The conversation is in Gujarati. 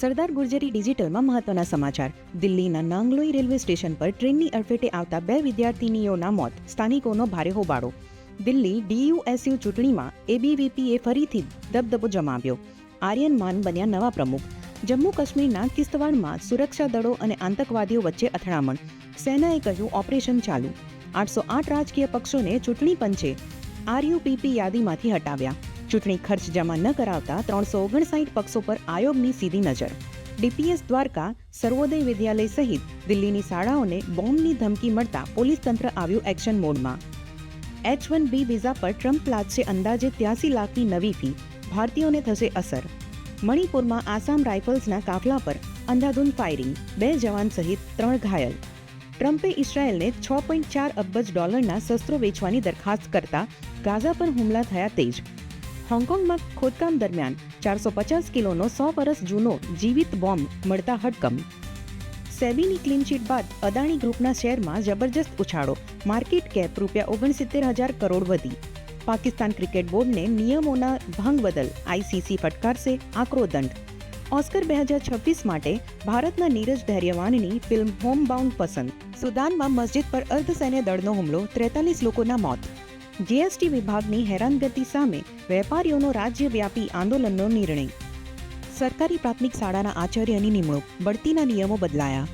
સરદાર ગુર્જરી ડિજિટલમાં મહત્વના સમાચાર. દિલ્હીના નાંગલોઈ રેલવે સ્ટેશન પર ટ્રેનની અડફેટે આવતા બે વિદ્યાર્થિનીઓના મોત. સ્થાનિકોનો ભારે હોબાળો. દિલ્હી ડીયુએસયુ ચૂંટણીમાં એબીવીપીએ ફરીથી દબદબો જમાવ્યો. આર્યન માન બન્યા નવા પ્રમુખ. જમ્મુ કાશ્મીરના કિસ્તવાડમાં સુરક્ષા દળો અને આતંકવાદીઓ વચ્ચે અથડામણ. સેનાએ કહ્યું, ઓપરેશન ચાલુ. આઠસો આઠ રાજકીય પક્ષોને ચૂંટણી પંચે આરયુપીપી યાદીમાંથી હટાવ્યા. ચૂંટણી ખર્ચ જમા ન કરાવતા ત્રણસો ઓગણસાઠ પક્ષો પર આયોગની સીધી નજર. ડીપીએસ દ્વારકા, સર્વોદય વિદ્યાલય સહિત દિલ્હીની શાળાઓને બોમ્બની ધમકી મળતા પોલીસ તંત્ર આવ્યું એક્શન મોડમાં. એચ વન બી વિઝા પર ટ્રમ્પ લાદશે અંદાજે ત્યાસી લાખની નવી ફી. ભારતીયોને થશે અસર. મણિપુરમાં આસામ રાઇફલ્સના કાફલા પર અંધાધૂંધ ફાયરિંગ. બે જવાન સહિત ત્રણ ઘાયલ. ટ્રમ્પે ઇઝરાયેલને છ પોઈન્ટ ચાર અબજ ડોલરના શસ્ત્રો વેચવાની દરખાસ્ત કરતા ગાઝા પર હુમલા થયા તેજ. હોંગકોંગમાં ખોદકામ દરમિયાન ચારસો પચાસ કિલોનો સો વર્ષ જૂનો જીવિત બોમ્બ મળતા હડકમ સેબીની ક્લીનચીટ બાદ અદાણી ગ્રુપના શેરમાં જબરજસ્ત ઉછાળો. માર્કેટ કેપ રૂપિયા ઓગણસિત્તેર હજાર કરોડ વધી. પાકિસ્તાન ક્રિકેટ બોર્ડને નિયમોના ભંગ બદલ આઈસીસી ફટકારશે આકરો દંડ. ઓસ્કર બે હજાર છવ્વીસ માટે ભારતના નીરજ ધૈર્યવાનની ફિલ્મ હોમ બાઉન્ડ પસંદ. સુદાનમાં મસ્જિદ પર અર્ધસૈન્ય દળનો હુમલો, ત્રેતાલીસ લોકોના મોત. જીએસટી વિભાગની હેરાનગતિ સામે વેપારીઓનો રાજ્યવ્યાપી આંદોલનનો નિર્ણય. સરકારી પ્રાથમિક શાળાના આચાર્યની નિમણૂક, બઢતીના નિયમો બદલાયા.